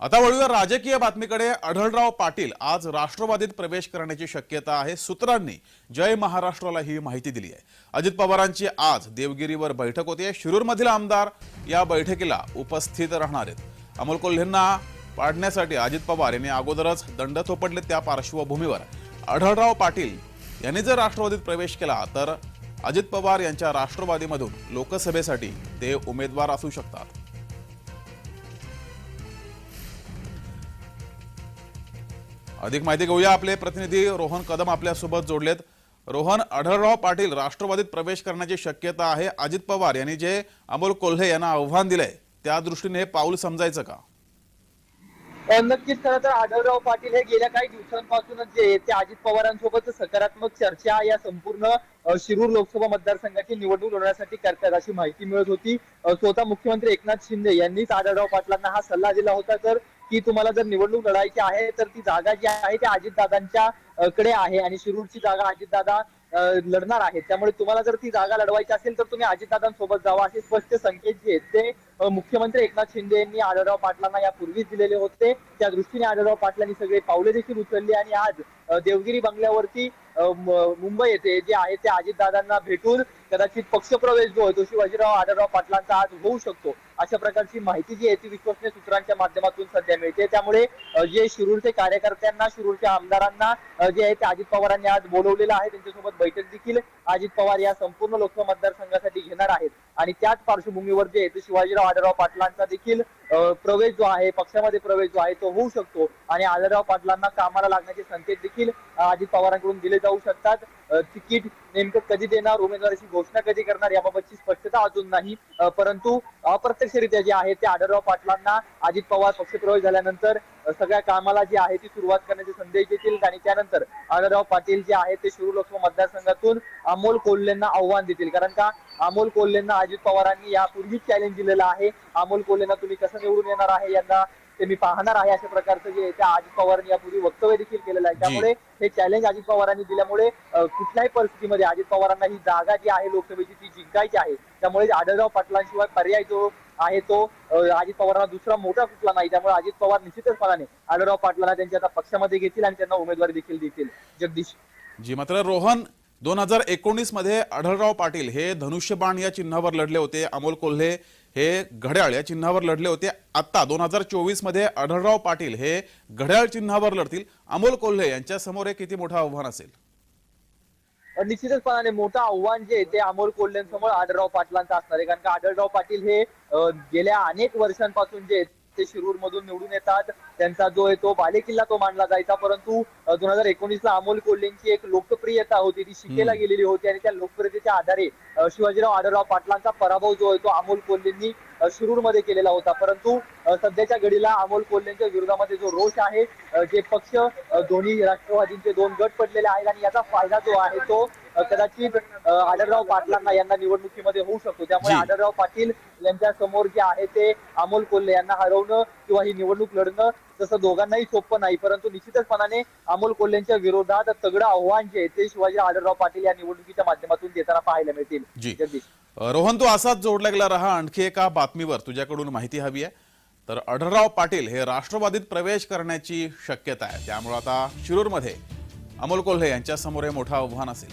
आता वळूया राजकीय बातमीकडे. आढळराव पाटील आज राष्ट्रवादीत प्रवेश करण्याची शक्यता आहे. सूत्रांनी जय महाराष्ट्राला ही माहिती दिली आहे. अजित पवारांची आज देवगिरीवर बैठक होते शिरूरमधील आमदार या बैठकीला उपस्थित राहणार आहेत. अमोल कोल्हेंना पाडण्यासाठी अजित पवार यांनी अगोदरच दंड थोपडले त्या पार्श्वभूमीवर. आढळराव पाटील यांनी जर राष्ट्रवादीत प्रवेश केला तर अजित पवार यांच्या राष्ट्रवादीमधून लोकसभेसाठी ते उमेदवार असू शकतात. अधिक माहिती घेऊया आपले प्रतिनिधी रोहन कदम आपल्यासोबत जोडलेत. रोहन आढळराव पाटील राष्ट्रवादीत प्रवेश करण्याची शक्यता आहे. अजित पवार यांनी जे अमोल कोल्हे यांना आव्हान दिलंय त्या दृष्टीने हे पाऊल समजायचं का? नक्कीच खरं तर आढळराव पाटील हे गेल्या काही दिवसांपासूनच जे ते अजित पवारांसोबत सकारात्मक चर्चा या संपूर्ण शिरूर लोकसभा मतदारसंघाची निवडणूक लढवण्यासाठी करतात अशी माहिती मिळत होती. स्वतः मुख्यमंत्री एकनाथ शिंदे यांनीच आढळराव पाटलांना हा सल्ला दिला होता. तर की तुम्हाला जर निवडणूक लढायची आहे तर ती जागा जी आहे ती अजितदादांच्या कडे आहे आणि शिरूरची जागा अजितदादा लढणार आहेत. त्यामुळे तुम्हाला जर ती जागा लढवायची असेल तर तुम्ही अजितदादांसोबत जावा. असे स्पष्ट संकेत जे आहेत ते मुख्यमंत्री एकनाथ शिंदे यांनी आढळराव पाटलांना यापूर्वीच दिलेले होते. त्या दृष्टीने आढळराव पाटलांनी सगळे पावले देखील उचलली आणि आज देवगिरी बंगल्यावरती मुंबई येथे जे आहे ते अजितदादांना भेटून कदाचित पक्षप्रवेश जो आहे तो शिवाजीराव आढळराव पाटलांचा आज होऊ शकतो. अशा प्रकारची माहिती जी आहे ती विश्वसनीय सूत्रांच्या माध्यमातून सध्या मिळते. त्यामुळे जे शिरूरचे कार्यकर्त्यांना शिरूरच्या आमदारांना जे आहे ते अजित पवारांनी आज बोलवलेलं आहे. त्यांच्यासोबत बैठक देखील अजित पवार या संपूर्ण लोकसभा मतदारसंघासाठी घेणार आहेत. आणि त्याच पार्श्वभूमीवर जे आहे शिवाजीराव आढळराव पाटलांचा देखील प्रवेश जो आहे पक्षामध्ये प्रवेश जो आहे तो होऊ शकतो. आणि आढळराव पाटलांना कामाला लागण्याचे संकेत देखील अजित पवारांकडून दिले जाऊ शकतात. तिकीट नेमकं कधी देणार उमेदवाराची घोषणा कधी करणार याबाबतची स्पष्टता अजून नाही. परंतु अप्रत्यक्षरित्या जे आहे ते आढळराव पाटलांना अजित पवार पक्षप्रवेश झाल्यानंतर सगळ्या कामाला जी आहे ती सुरुवात करण्याचे संदेश देतील. आणि त्यानंतर आढळराव पाटील जे आहे ते शिरूर लोकसभा मतदारसंघातून अमोल कोल्हेंना आव्हान देतील. कारण का? अमोल कोल्हेंना अजित पवारांनी यापूर्वीच चॅलेंज दिलेलं आहे. अमोल कोल्हेंना तुम्ही कसं निवडून येणार आहे? यांना ते मी पाहणार आहे अशा प्रकारचं जे आहे ते अजित पवारांनी यापूर्वी वक्तव्य देखील केलेलं आहे. त्यामुळे हे चॅलेंज अजित पवारांनी दिल्यामुळे कुठल्याही परिस्थितीमध्ये अजित पवारांना ही जागा जी आहे लोकसभेची ती जिंकायची आहे. त्यामुळे आढळराव पाटलांशिवाय पर्याय जो आहे तो अजित पवारांना दुसरा मोठा कुठला नाही. त्यामुळे अजित पवार निश्चितचपणाने आढळराव पाटलांना त्यांच्या आता पक्षामध्ये घेतील आणि त्यांना उमेदवारी देखील देतील. जगदीश. जी मात्र रोहन दोन हजार एकोणीसमध्ये आढळराव पाटील हे धनुष्यबाण या चिन्हावर लढले होते. अमोल कोल्हे हे घड्याळ या चिन्हावर लढले होते. आता दोन हजार चोवीसमध्ये आढळराव पाटील हे घड्याळ चिन्हावर लढतील. अमोल कोल्हे यांच्या समोर हे किती मोठं आव्हान असेल? निश्चितचपणाने मोठं आव्हान जे ते अमोल कोल्हेंसमोर आढळराव पाटलांचं असणार आहे. कारण का आढळराव पाटील हे गेल्या अनेक वर्षांपासून जे आहेत ते शिरूर मधून निवडून येतात. त्यांचा जो आहे तो बालेकिल्ला तो मानला जायचा. परंतु दोन हजार एकोणीस ला अमोल कोल्हेंची एक लोकप्रियता होती. ती शिकेला गेलेली होती आणि त्या लोकप्रियतेच्या आधारे शिवाजीराव आढळराव पाटलांचा पराभव जो आहे तो अमोल कोल्हेंनी शिरूरमध्ये केलेला होता. परंतु सध्याच्या घडीला अमोल कोल्हेंच्या विरोधामध्ये जो रोष आहे जे पक्ष दोन्ही राष्ट्रवादींचे दोन गट पडलेले आहेत आणि याचा फायदा जो आहे तो कदाचित आढळराव पाटलांना यांना निवडणुकीमध्ये होऊ शकतो. त्यामुळे. आढळराव पाटील यांच्या समोर जे आहे ते अमोल कोल्हे यांना हरवणं किंवा ही निवडणूक लढणं तसं दोघांनाही सोपं नाही. परंतु निश्चितचपणाने अमोल कोल्हेंच्या विरोधात तगडं आव्हान जे आहे ते शिवाजी आढळराव पाटील या निवडणुकीच्या माध्यमातून देताना पाहायला मिळतील. रोहन तू असाच जोडला गेला राहा आणखी एका बातमीवर तुझ्याकडून माहिती हवी आहे. तर आढळराव पाटील हे राष्ट्रवादीत प्रवेश करण्याची शक्यता आहे. त्यामुळे आता शिरूरमध्ये अमोल कोल्हे यांच्यासमोर हे मोठं आव्हान असेल.